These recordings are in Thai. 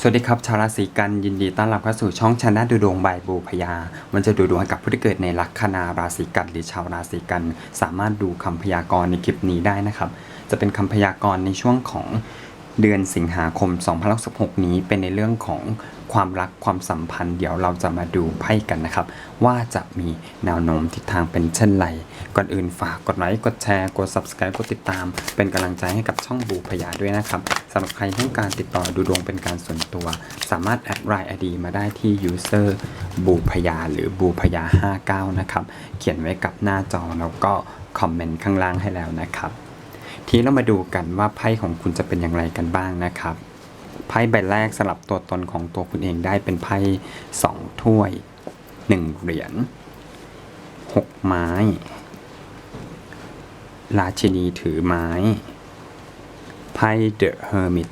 สวัสดีครับชาวราศีกันยินดีต้อนรับเข้าสู่ช่องชนะดูดวงบายบูพยา มันจะดูดวงกับผู้ที่เกิดในลัคนาราศีกันหรือชาวราศีกัน สามารถดูคำพยากรณ์ในคลิปนี้ได้นะครับ จะเป็นคำพยากรณ์ในช่วงของ เดือนสิงหาคม2016นี้เป็นในเรื่องของความรักความสัมพันธ์ เดี๋ยวเราจะมาดูไพ่กันนะครับ ว่าจะมีแนวโน้มทิศทางเป็นเช่นไร ก่อนอื่นฝากกดไลค์กดแชร์กด subscribe กดติดตาม เป็นกำลังใจให้กับช่องบูพยาด้วยนะครับสำหรับใครต้องการติดต่อดูดวงเป็นการส่วนตัว สามารถแอดไลน์ ID มาได้ที่ user บูพยาหรือบูพยา59นะครับเขียนไว้กับหน้าจอแล้วก็คอมเมนต์ข้างล่างให้แล้วนะครับ ทีนี้เรามาดูกันว่าไพ่ของคุณจะเป็นอย่างไรกันบ้างนะครับ ไพ่ใบแรกสลับตัวตนของตัวคุณเองได้เป็นไพ่สองถ้วยหนึ่งเหรียญหกไม้ ราชินีถือไม้ ไพ่เดอะเฮอร์มิต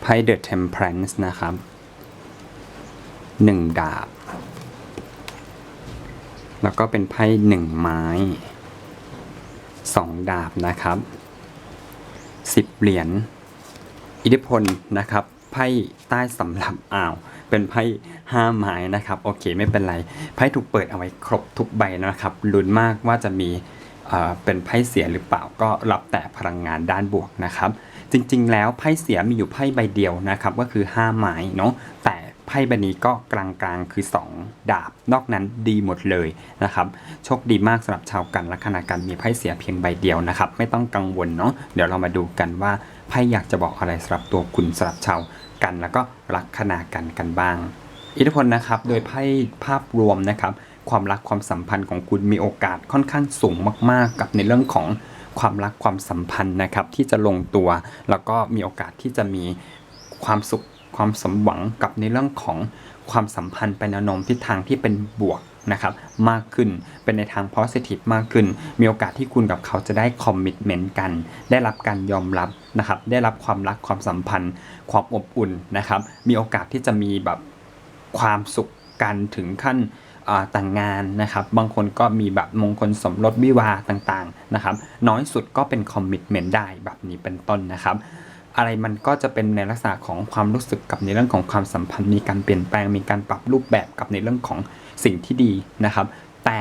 ไพ่เดอะเทมเพรนซ์นะครับหนึ่งดาบ แล้วก็เป็นไพ่หนึ่งไม้ สองดาบนะครับสิบเหรียญอิทธิพลนะครับไพ่ใต้สำหรับอ่าวเป็นไพ่ห้าไม้นะครับโอเคไม่เป็นไรไพ่ถูกเปิดเอาไว้ครบทุกใบนะครับลุ้นมากว่าจะมีเเป็นไพ่เสียหรือเปล่าก็รับแต่พลังงานด้านบวกนะครับ จริงๆ แล้วไพ่เสียมีอยู่ไพ่ใบเดียวนะครับ ก็คือ 5 ไม้เนาะแต่ พ่ใบนี้ก็กลางๆ คือ 2 ดาบ นอกนั้นดีหมดเลยนะครับ โชคดีมากสำหรับชาวกันลัคนากันมีไพ่เสียเพียงใบเดียวนะครับ ไม่ต้องกังวลเนาะเดี๋ยวเรามาดูกันว่าไพ่อยากจะบอกอะไรสำหรับตัวคุณสำหรับชาวกันแล้วก็ลัคนากันกันบ้าง อิทธิพลนะครับโดยไพ่ภาพรวมนะครับความรักความสัมพันธ์ของคุณมีโอกาสค่อนข้างสูงมาก ๆ กับในเรื่องของความรักความสัมพันธ์นะครับที่จะลงตัว แล้วก็มีโอกาสที่จะมีความสุข ความสมหวังกับในเรื่องของความสัมพันธ์ไปแนวโน้มทิศทางที่เป็นบวกนะครับมากขึ้นเป็นในทาง positive มากขึ้น มีโอกาสที่คุณกับเขาจะได้คอมมิ t เมนต์กัน ได้รับการยอมรับนะครับ ได้รับความรักความสัมพันธ์ ความอบอุ่นนะครับ มีโอกาสที่จะมีแบบความสุขกันถึงขั้นแต่างงานนะครับ บางคนก็มีแบบมงคลสมรสวิวาต่างๆนะครับ น้อยสุดก็เป็นคอมมิ t เมนต์ได้แบบนี้เป็นต้นนะครับ อะไรมันก็จะเป็นในลักษณะของความรู้สึกกับในเรื่องของความสัมพันธ์มีการเปลี่ยนแปลงมีการปรับรูปแบบกับในเรื่องของสิ่งที่ดีนะครับ แต่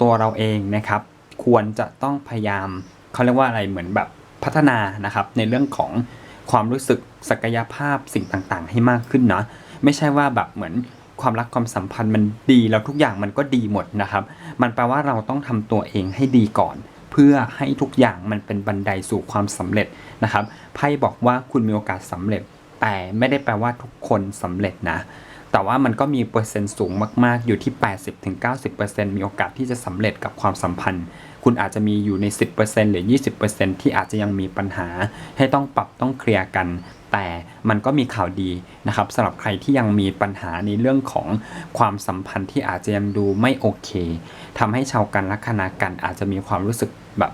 ตัวเราเองนะครับ ควรจะต้องพยายามเขาเรียกว่าอะไรเหมือนแบบพัฒนานะครับ ในเรื่องของความรู้สึกศักยภาพสิ่งต่างๆ ให้มากขึ้นเนาะไม่ใช่ว่าแบบเหมือนความรักความสัมพันธ์มันดีแล้วทุกอย่างมันก็ดีหมดนะครับ มันแปลว่าเราต้องทำตัวเองให้ดีก่อน พื่อให้ทุกอย่างมันเป็นบันไดสู่ความสำเร็จนะครับไพ่บอกว่าคุณมีโอกาสสำเร็จ แต่ไม่ได้แปลว่าทุกคนสำเร็จนะแต่ว่ามันก็มีเปอร์เซ็นต์สูงมาก ๆ อยู่ที่ 80-90%มีโอกาสที่จะสำเร็จกับความสัมพันธ์ คุณอาจจะมีอยู่ใน 10%หรือ 20%ที่อาจจะยังมีปัญหา ให้ต้องปรับต้องเคลียร์กัน แต่มันก็มีข่าวดีนะครับสำหรับใครที่ยังมีปัญหาในเรื่องของความสัมพันธ์ที่อาจจะยังดูไม่โอเคทำให้ชาวกันลัคนากันอาจจะมีความรู้สึกแบบ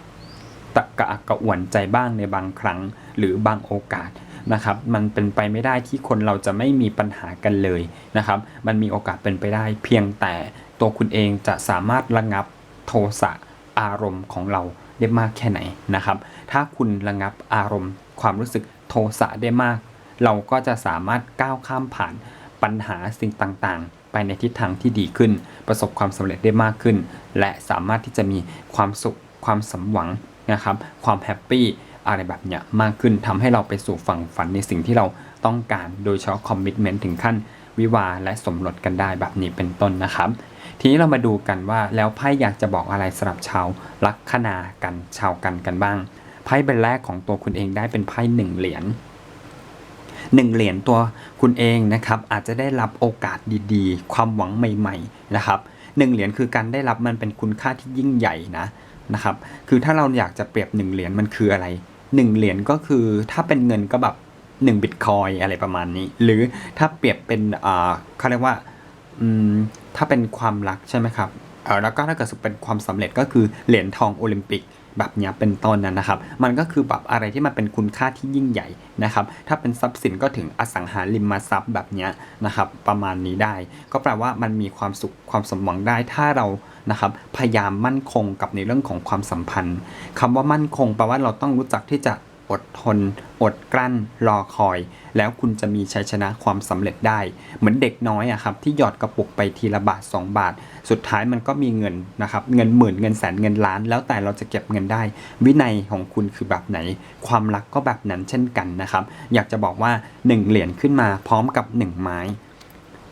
ตะกะอักระอ่วนใจบ้างในบางครั้งหรือบางโอกาสนะครับมันเป็นไปไม่ได้ที่คนเราจะไม่มีปัญหากันเลยนะครับ มันมีโอกาสเป็นไปได้เพียงแต่ตัวคุณเองจะสามารถระงับโทสะอารมณ์ของเราได้มากแค่ไหนนะครับ ถ้าคุณระงับอารมณ์ความรู้สึก ทสะได้มาก เราก็จะสามารถก้าวข้ามผ่านปัญหาสิ่งต่างๆ ไปในทิศทางที่ดีขึ้น ประสบความสำเร็จได้มากขึ้น และสามารถที่จะมีความสุขความสมหวังนะครับความแฮปปี้อะไรแบบเนี้ยมากขึ้นทำให้เราไปสู่ฝั่งฝันในสิ่งที่เราต้องการโดยเฉพาะคอมมิชเมนต์ถึงขั้นวิวาและสมรสกันได้แบบนี้เป็นต้นนะครับ ทีนี้เรามาดูกันว่าแล้วไพ่อยากจะบอกอะไรสำหรับชาวลัคนากันชาวกันกันบ้าง ไพ่ใบแรกของตัวคุณเองได้เป็นไพ่หนึ่งเหรียญหนึ่งเหรียญตัวคุณเองนะครับ อาจจะได้รับโอกาสดีๆ ความหวังใหม่ๆนะครับหนึ่งเหรียญคือการได้รับมันเป็นคุณค่าที่ยิ่งใหญ่นะนะครับ คือถ้าเราอยากจะเปรียบหนึ่งเหรียญมันคืออะไรหนึ่งเหรียญก็คือถ้าเป็นเงินก็แบบหนึ่งบิตคอยอะไรประมาณนี้ หรือถ้าเปรียบเป็นอ่าเขาเรียกว่าอืมถ้าเป็นความรักใช่ไหมครับเออแล้วก็ถ้าเกิดเป็นความสำเร็จก็คือเหรียญทองโอลิมปิก แบบนี้เป็นต้นนะนะครับ มันก็คือแบบอะไรที่มันเป็นคุณค่าที่ยิ่งใหญ่นะครับ ถ้าเป็นทรัพย์สินก็ถึงอสังหาริมทรัพย์แบบนี้นะครับ ประมาณนี้ได้ ก็แปลว่ามันมีความสุขความสมหวังได้ ถ้าเรานะครับ พยายามมั่นคงกับในเรื่องของความสัมพันธ์คำว่ามั่นคงแปลว่าเราต้องรู้จักที่จะ อดทน อดกลั้น รอคอย แล้วคุณจะมีชัยชนะความสำเร็จได้ เหมือนเด็กน้อยอะครับที่หยอดกระปุกไปทีละบาท 2 บาท สุดท้ายมันก็มีเงินนะครับเงินหมื่นเงินแสนเงินล้าน แล้วแต่เราจะเก็บเงินได้ วินัยของคุณคือแบบไหน ความรักก็แบบนั้นเช่นกันนะครับอยากจะบอกว่า 1 เหรียญขึ้นมาพร้อมกับ 1 ไม้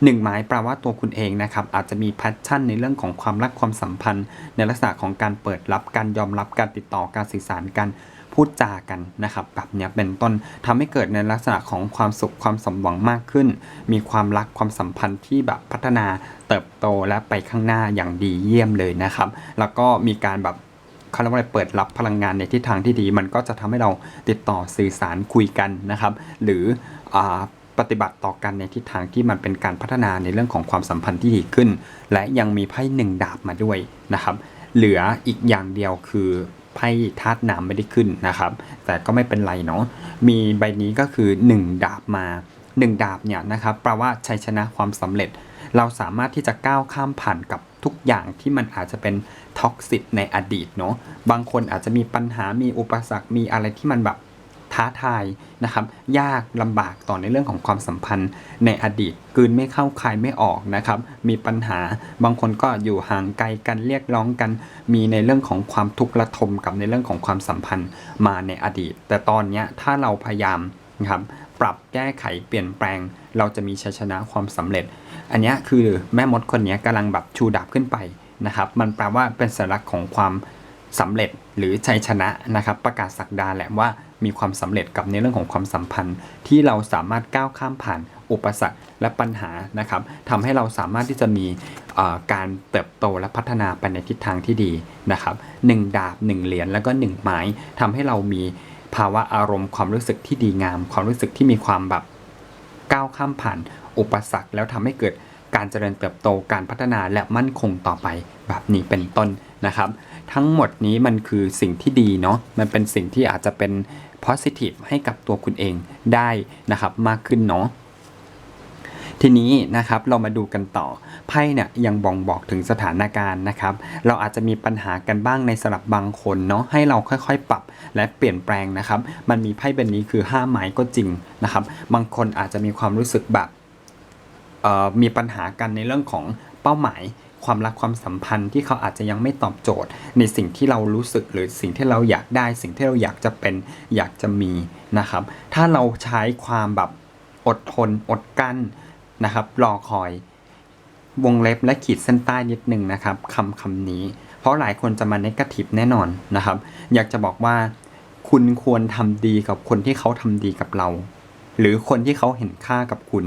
หนึ่งไม้แปลว่าตัวคุณเองนะครับอาจจะมีแพชชั่นในเรื่องของความรักความสัมพันธ์ ในลักษณะของการเปิดรับการยอมรับการติดต่อการสื่อสารกัน พูดจากันนะครับแบบนี้เป็นต้นทำให้เกิดในลักษณะของความสุขความสมหวังมากขึ้น มีความรักความสัมพันธ์ที่แบบพัฒนาเติบโตและไปข้างหน้าอย่างดีเยี่ยมเลยนะครับ แล้วก็มีการแบบเขาเรียกว่าอะไรเปิดรับพลังงานในทิศทางที่ดี มันก็จะทำให้เราติดต่อสื่อสารคุยกันนะครับ หรืออาปฏิบัติต่อกันในทิศทางที่มันเป็นการพัฒนาในเรื่องของความสัมพันธ์ที่ดีขึ้น และยังมีไพ่หนึ่งดาบมาด้วยนะครับ เหลืออีกอย่างเดียวคือ ไพ่ธาตุน้ำไม่ได้ขึ้นนะครับ แต่ก็ไม่เป็นไรเนาะมีใบนี้ก็คือ 1 ดาบมา 1 ดาบเนี่ยนะครับแปลว่าชัยชนะความสำเร็จ เราสามารถที่จะก้าวข้ามผ่านกับทุกอย่างที่มันอาจจะเป็นท็อกซิตในอดีตเนาะบางคนอาจจะมีปัญหามีอุปสรรคมีอะไรที่มันแบบ ท้าทายนะครับยากลำบากต่อในเรื่องของความสัมพันธ์ในอดีตกืนไม่เข้าคายไม่ออกนะครับ มีปัญหาบางคนก็อยู่ห่างไกลกันเรียกร้องกัน มีในเรื่องของความทุกข์ระทมกับในเรื่องของความสัมพันธ์มาในอดีต แต่ตอนนี้ถ้าเราพยายามนะครับปรับแก้ไขเปลี่ยนแปลง เราจะมีชัยชนะความสำเร็จ อันนี้คือแม่มดคนนี้ยกำลังแบบชูดาบขึ้นไปนะครับ มันแปลว่าเป็นสัญลักษณ์ของความสำเร็จหรือชัยชนะนะครับ ประกาศสักดาแหละว่า มีความสำเร็จกับในเรื่องของความสัมพันธ์ ที่เราสามารถก้าวข้ามผ่านอุปสรรคและปัญหานะครับทำให้เราสามารถที่จะมีการเติบโตและพัฒนาไปในทิศทางที่ดีนะครับหนึ่งดาบหนึ่งเหรียญแล้วก็หนึ่งไม้ทำให้เรามีภาวะอารมณ์ความรู้สึกที่ดีงาม ความรู้สึกที่มีความแบบก้าวข้ามผ่านอุปสรรคแล้วทำให้เกิดการเจริญเติบโตการพัฒนาและมั่นคงต่อไปแบบนี้เป็นต้นนะครับ ทั้งหมดนี้มันคือสิ่งที่ดีเนาะมันเป็นสิ่งที่อาจจะเป็น positive ให้กับตัวคุณเองได้นะครับมากขึ้นเนาะทีนี้นะครับเรามาดูกันต่อไพ่เนี่ยยังบ่งบอกถึงสถานการณ์นะครับ เราอาจจะมีปัญหากันบ้างในสำหรับบางคนเนาะให้เราค่อยๆ ปรับและเปลี่ยนแปลงนะครับ มันมีไพ่ใบบนี้คือ5ไม้ก็จริงนะครับ บางคนอาจจะมีความรู้สึกแบบมีปัญหากันในเรื่องของเป้าหมาย ความรักความสัมพันธ์ที่เขาอาจจะยังไม่ตอบโจทย์ ในสิ่งที่เรารู้สึกหรือสิ่งที่เราอยากได้ สิ่งที่เราอยากจะเป็นอยากจะมีนะครับ ถ้าเราใช้ความแบบอดทนอดกั้นนะครับ รอคอยวงเล็บและขีดเส้นใต้นิดนึงนะครับคำคำนี้ เพราะหลายคนจะมาเนกาทีฟแน่นอนนะครับ อยากจะบอกว่า คุณควรทำดีกับคนที่เขาทำดีกับเรา หรือคนที่เขาเห็นค่ากับคุณ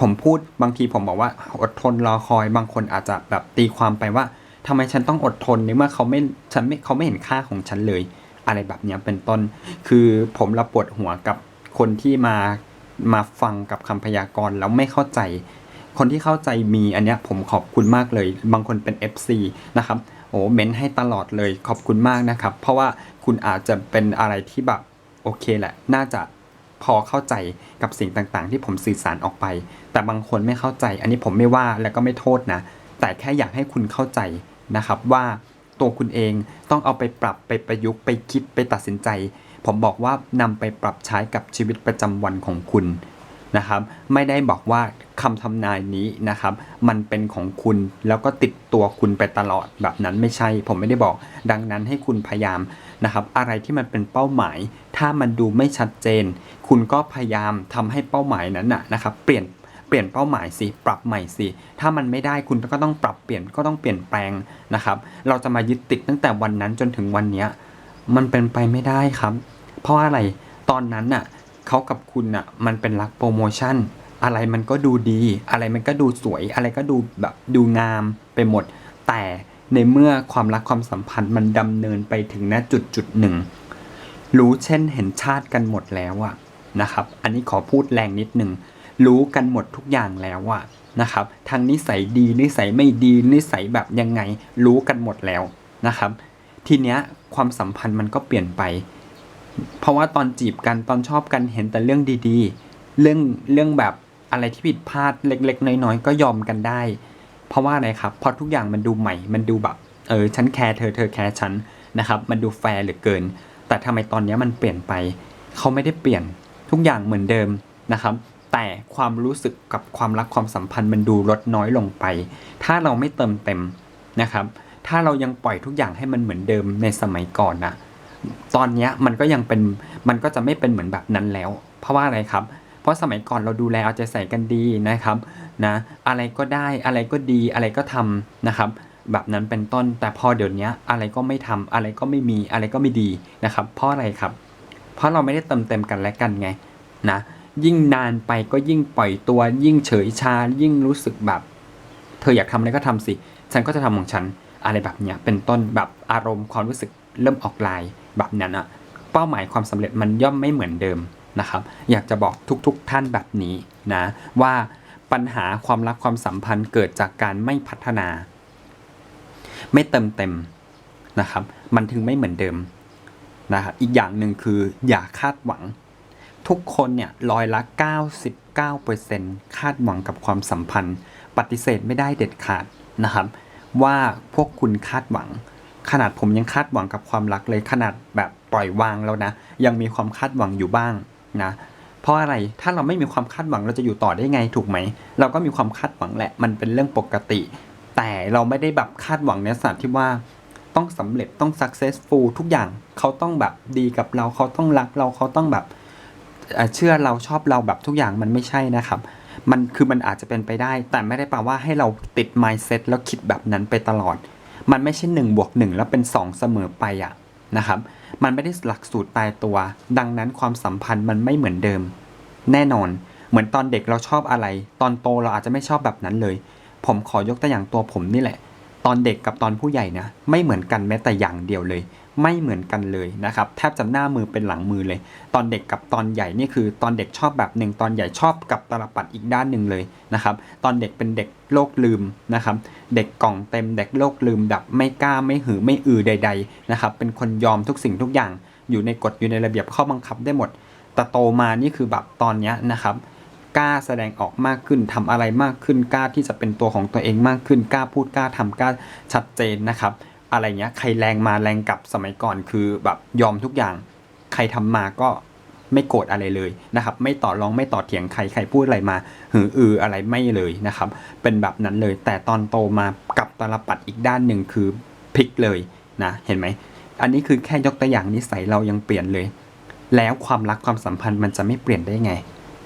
ผมพูดบางทีผมบอกว่าอดทนรอคอยบางคนอาจจะแบบตีความไปว่าทำไมฉันต้องอดทนในเมื่อเขาไม่ฉันไม่เขาไม่เห็นค่าของฉันเลย อะไรแบบนี้เป็นต้น คือผมระปวดหัวกับคนที่มามาฟังกับคำพยากรณ์แล้วไม่เข้าใจ คนที่เข้าใจมีอันเนี้ยผมขอบคุณมากเลย บางคนเป็น FC นะครับโอ้เม้นให้ตลอดเลยขอบคุณมากนะครับ เพราะว่าคุณอาจจะเป็นอะไรที่แบบโอเคแหละ น่าจะ พอเข้าใจกับสิ่งต่างๆ ที่ผมสื่อสารออกไป แต่บางคนไม่เข้าใจ อันนี้ผมไม่ว่าแล้วก็ไม่โทษนะ แต่แค่อยากให้คุณเข้าใจนะครับว่าตัวคุณเองต้องเอาไปปรับไปประยุกต์ไปคิดไปตัดสินใจ ผมบอกว่านำไปปรับใช้กับชีวิตประจำวันของคุณ นะครับไม่ได้บอกว่าคำทำนายนี้นะครับมันเป็นของคุณแล้วก็ติดตัวคุณไปตลอดแบบนั้นไม่ใช่ ผมไม่ได้บอกดังนั้นให้คุณพยายามนะครับอะไรที่มันเป็นเป้าหมาย ถ้ามันดูไม่ชัดเจน คุณก็พยายามทำให้เป้าหมายนั้นนะนะครับเปลี่ยนเปลี่ยนเป้าหมายสิปรับใหม่สิถ้ามันไม่ได้คุณก็ต้องปรับเปลี่ยนก็ต้องเปลี่ยนแปลงนะครับ เราจะมายึดติดตั้งแต่วันนั้นจนถึงวันนี้มันเป็นไปไม่ได้ครับ เพราะอะไรตอนนั้นน่ะ เขากับคุณน่ะมันเป็นรักโปรโมชั่น อะไรมันก็ดูดี อะไรมันก็ดูสวย อะไรก็ดูแบบดูงามไปหมด แต่ในเมื่อความรักความสัมพันธ์มันดำเนินไปถึงณจุดจุดหนึ่งรู้เช่นเห็นชาติกันหมดแล้วอะนะครับ อันนี้ขอพูดแรงนิดหนึ่งรู้กันหมดทุกอย่างแล้วอะนะครับทางนิสัยดีนิสัยไม่ดีนิสัยแบบยังไง รู้กันหมดแล้วนะครับ ทีเนี้ยความสัมพันธ์มันก็เปลี่ยนไป เพราะว่าตอนจีบกันตอนชอบกันเห็นแต่เรื่องดีๆ เรื่องเรื่องแบบอะไรที่ผิดพลาดเล็ก ๆ น้อยๆก็ยอมกันได้ เพราะว่าอะไรครับเพราะทุกอย่างมันดูใหม่ มันดูแบบเออฉันแคร์เธอเธอแคร์ฉันนะครับ มันดูแฟร์เหลือเกิน แต่ทำไมตอนนี้มันเปลี่ยนไป เขาไม่ได้เปลี่ยนทุกอย่างเหมือนเดิมนะครับแต่ความรู้สึกกับความรักความสัมพันธ์มันดูลดน้อยลงไป ถ้าเราไม่เติมเต็มนะครับ ถ้าเรายังปล่อยทุกอย่างให้มันเหมือนเดิมในสมัยก่อนนะ ตอนนี้มันก็ยังเป็นมันก็จะไม่เป็นเหมือนแบบนั้นแล้ว เพราะว่าอะไรครับ เพราะสมัยก่อนเราดูแลเอาใจใส่กันดีนะครับนะอะไรก็ได้อะไรก็ดีอะไรก็ทำนะครับ แบบนั้นเป็นต้นแต่พอเดี๋ยวนี้อะไรก็ไม่ทำอะไรก็ไม่มีอะไรก็ไม่ดีนะครับ เพราะอะไรครับ เพราะเราไม่ได้เติมเต็มกันและกันไงนะยิ่งนานไปก็ยิ่งปล่อยตัว ยิ่งเฉยชา ยิ่งรู้สึกแบบ เธออยากทำอะไรก็ทำสิ ฉันก็จะทำของฉันอะไรแบบเนี้ยเป็นต้นแบบอารมณ์ความรู้สึกเริ่มออกลาย แบบนั้นอะเป้าหมายความสำเร็จมันย่อมไม่เหมือนเดิมนะครับ อยากจะบอกทุกๆทท่านแบบนี้นะว่าปัญหาความรักความสัมพันธ์เกิดจากการไม่พัฒนา ไม่เติมเต็มนะครับ มันถึงไม่เหมือนเดิมนะครับอีกอย่างหนึ่งคืออย่าคาดหวัง ทุกคนเนี่ยร้อยละ 99%คาดหวังกับความสัมพันธ์ ปฏิเสธไม่ได้เด็ดขาดนะครับ ว่าพวกคุณคาดหวัง ขนาดผมยังคาดหวังกับความรักเลยขนาดแบบปล่อยวางแล้วนะ ยังมีความคาดหวังอยู่บ้างนะเพราะอะไรถ้าเราไม่มีความคาดหวังเราจะอยู่ต่อได้ไงถูกไหม เราก็มีความคาดหวังแหละมันเป็นเรื่องปกติ แต่เราไม่ได้แบบคาดหวังในสถานที่ว่าต้องสำเร็จต้อง successful ทุกอย่างเขาต้องแบบดีกับเราเขาต้องรักเราเขาต้องแบบเอ่อเชื่อเราชอบเราแบบทุกอย่างมันไม่ใช่นะครับ มันคือมันอาจจะเป็นไปได้ แต่ไม่ได้แปลว่าให้เราติด mindset แล้วคิดแบบนั้นไปตลอด มันไม่ใช่1บวก1แล้วเป็น 2 เสมอไปอะนะครับ มันไม่ได้หลักสูตรตายตัว ดังนั้นความสัมพันธ์มันไม่เหมือนเดิม แน่นอน เหมือนตอนเด็กเราชอบอะไร ตอนโตเราอาจจะไม่ชอบแบบนั้นเลย ผมขอยกตัวอย่างตัวผมนี่แหละ ตอนเด็กกับตอนผู้ใหญ่นะ ไม่เหมือนกันแม้แต่อย่างเดียวเลย ไม่เหมือนกันเลยนะครับแทบจะหน้ามือเป็นหลังมือเลย ตอนเด็กกับตอนใหญ่นี่คือ ตอนเด็กชอบแบบหนึ่งตอนใหญ่ชอบกับตลปัดอีกด้านหนึ่งเลยนะครับตอนเด็กเป็นเด็กโลกลืมนะครับเด็กกล่องเต็มเด็กโลกลืมแบบไม่กล้าไม่หือไม่อือใด ๆนะครับเป็นคนยอมทุกสิ่งทุกอย่าง อยู่ในกฎอยู่ในระเบียบข้อบังคับได้หมดแต่โตมานี่คือแบบตอนเนี้ยนะครับกล้าแสดงออกมากขึ้นทำอะไรมากขึ้นกล้าที่จะเป็นตัวของตัวเองมากขึ้นกล้าพูดกล้าทำกล้าชัดเจนนะครับ อะไรเงี้ย ใครแรงมาแรงกลับสมัยก่อนคือแบบยอมทุกอย่าง ใครทำมาก็ไม่โกรธอะไรเลยนะครับ ไม่ต่อรองไม่ต่อเถียงใครใครพูดอะไรมาหืออืออะไรไม่เลยนะครับ เป็นแบบนั้นเลย แต่ตอนโตมากับตลปัดอีกด้านหนึ่งคือพลิกเลยนะ เห็นไหม อันนี้คือแค่ยกตัวอย่างนิสัยเรายังเปลี่ยนเลย แล้วความรักความสัมพันธ์มันจะไม่เปลี่ยนได้ไง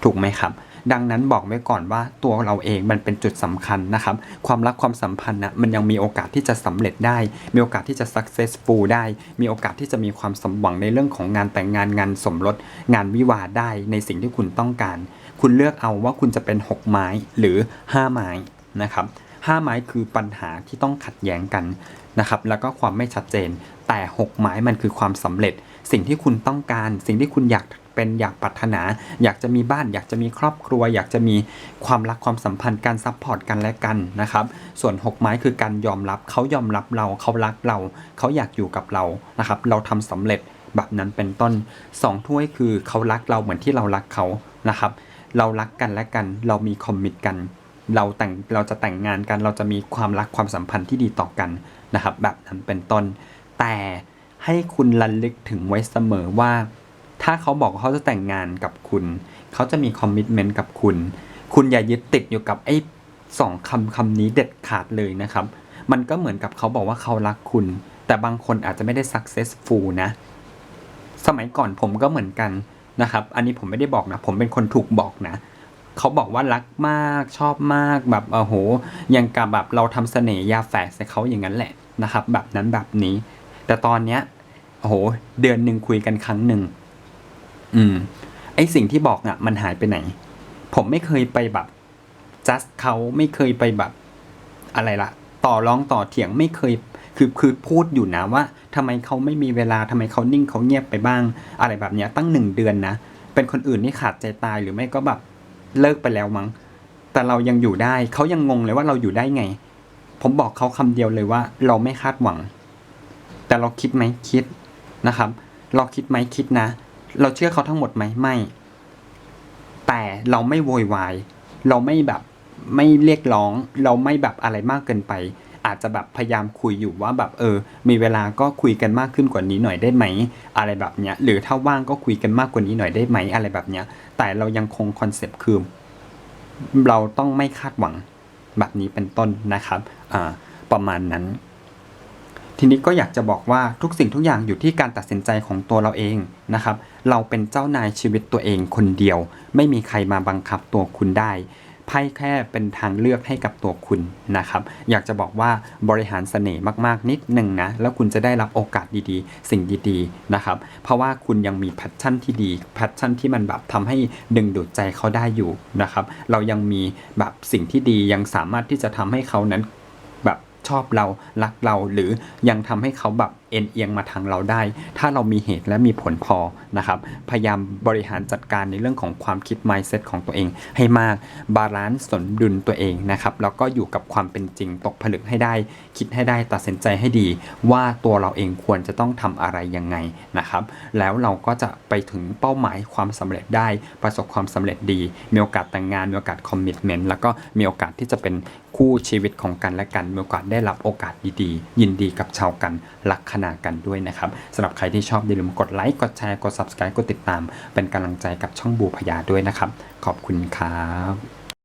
ถูกไหมครับ ดังนั้นบอกไว้ก่อนว่าตัวเราเองมันเป็นจุดสำคัญนะครับ ความรักความสัมพันธ์นะมันยังมีโอกาสที่จะสำเร็จได้ มีโอกาสที่จะ successful ได้ มีโอกาสที่จะมีความสมหวังในเรื่องของงานแต่งงานงานสมรส งานวิวาได้ในสิ่งที่คุณต้องการ คุณเลือกเอาว่าคุณจะเป็น 6 ไม้หรือ 5 ไม้นะครับ5ไม้คือปัญหาที่ต้องขัดแย้งกันนะครับ แล้วก็ความไม่ชัดเจน แต่ 6 ไม้มันคือความสำเร็จ สิ่งที่คุณต้องการ สิ่งที่คุณอยาก เป็นอยากปรารถนา อยากจะมีบ้าน อยากจะมีครอบครัว อยากจะมีความรักความสัมพันธ์การซัพพอร์ตกันและกันนะครับ ส่วน 6 ไม้คือการยอมรับเขายอมรับเราเขารักเรา เขาอยากอยู่กับเรานะครับ เราทำสำเร็จแบบนั้นเป็นต้นสองถ้วยคือเขารักเราเหมือนที่เรารักเขานะครับ เรารักกันและกัน เรามีคอมมิตกัน เราแต่งเราจะแต่งงานกัน เราจะมีความรักความสัมพันธ์ที่ดีต่อกันนะครับ แบบนั้นเป็นต้น แต่ให้คุณระลึกถึงไว้เสมอว่า ถ้าเขาบอกเขาจะแต่งงานกับคุณ เขาจะมีคอมมิชเมนต์กับคุณ คุณอย่ายึดติดอยู่กับไอ้สองคำคำนี้เด็ดขาดเลยนะครับ มันก็เหมือนกับเขาบอกว่าเขารักคุณ แต่บางคนอาจจะไม่ได้ successful นะ สมัยก่อนผมก็เหมือนกันนะครับ อันนี้ผมไม่ได้บอกนะ ผมเป็นคนถูกบอกนะ เขาบอกว่ารักมากชอบมากแบบโอ้โหยังกับแบบเราทำเสน่ห์ยาแฝดใส่เขาอย่างนั้นแหละนะครับ แบบนั้นแบบนี้ แต่ตอนเนี้ยโอ้โหเดือนหนึ่งคุยกันครั้งหนึ่ง อืม ไอสิ่งที่บอกน่ะ มันหายไปไหน ผมไม่เคยไปแบบ just เขาไม่เคยไปแบบ อะไรล่ะต่อร้องต่อเถียงไม่เคย คือคือพูดอยู่นะว่าทำไมเขาไม่มีเวลาทำไมเขานิ่งเขาเงียบไปบ้าง อะไรแบบเนี้ย ตั้งหนึ่งเดือนนะ เป็นคนอื่นนี่ขาดใจตายหรือไม่ก็แบบเลิกไปแล้วมั้ง แต่เรายังอยู่ได้ เขายังงงเลยว่าเราอยู่ได้ไง ผมบอกเขาคำเดียวเลยว่า เราไม่คาดหวัง แต่เราคิดไหมคิดนะครับ เราคิดไหมคิดนะ เราเชื่อเขาทั้งหมดไหมไม่ แต่เราไม่โวยวาย เราไม่แบบไม่เรียกร้อง เราไม่แบบอะไรมากเกินไป อาจจะแบบพยายามคุยอยู่ว่าแบบเออ มีเวลาก็คุยกันมากขึ้นกว่านี้หน่อยได้ไหม อะไรแบบเนี้ย หรือถ้าว่างก็คุยกันมากกว่านี้หน่อยได้ไหมอะไรแบบเนี้ย แต่เรายังคงคอนเซปต์คือเราต้องไม่คาดหวังแบบนี้เป็นต้นนะครับ อ่า ประมาณนั้น ทีนี้ก็อยากจะบอกว่าทุกสิ่งทุกอย่างอยู่ที่การตัดสินใจของตัวเราเองนะครับ เราเป็นเจ้านายชีวิตตัวเองคนเดียว ไม่มีใครมาบังคับตัวคุณได้ไพ่แค่เป็นทางเลือกให้กับตัวคุณนะครับ อยากจะบอกว่าบริหารเสน่ห์มากๆ นิดหนึ่งนะ แล้วคุณจะได้รับโอกาสดีๆ สิ่งดีๆนะครับ เพราะว่าคุณยังมีแพชชั่นที่ดีแพชชั่นที่มันแบบทำให้ดึงดูดใจเขาได้อยู่นะครับ เรายังมีแบบสิ่งที่ดียังสามารถที่จะทำให้เขานั้น ชอบเรารักเราหรือยังทำให้เขาแบบเอ็นเอียงมาทางเราได้ ถ้าเรามีเหตุและมีผลพอนะครับ พยายามบริหารจัดการในเรื่องของความคิด mindset ของตัวเองให้มาก บาลานซ์สนดุลตัวเองนะครับ แล้วก็อยู่กับความเป็นจริง ตกผลึกให้ได้ คิดให้ได้ ตัดสินใจให้ดี ว่าตัวเราเองควรจะต้องทำอะไรยังไงนะครับ แล้วเราก็จะไปถึงเป้าหมายความสำเร็จได้ ประสบความสำเร็จดี มีโอกาสแต่งงาน มีโอกาสคอมมิชเมนต์ แล้วก็มีโอกาสที่จะเป็นคู่ชีวิตของกันและกัน มีโอกาสได้รับโอกาสดีๆ ยินดีกับชาวกัน ลักขณากันด้วยนะครับสำหรับใครที่ชอบอย่าลืมกดไลค์กดแชร์กด subscribe กดติดตาม เป็นกำลังใจกับช่องบูพยาด้วยนะครับ ขอบคุณครับ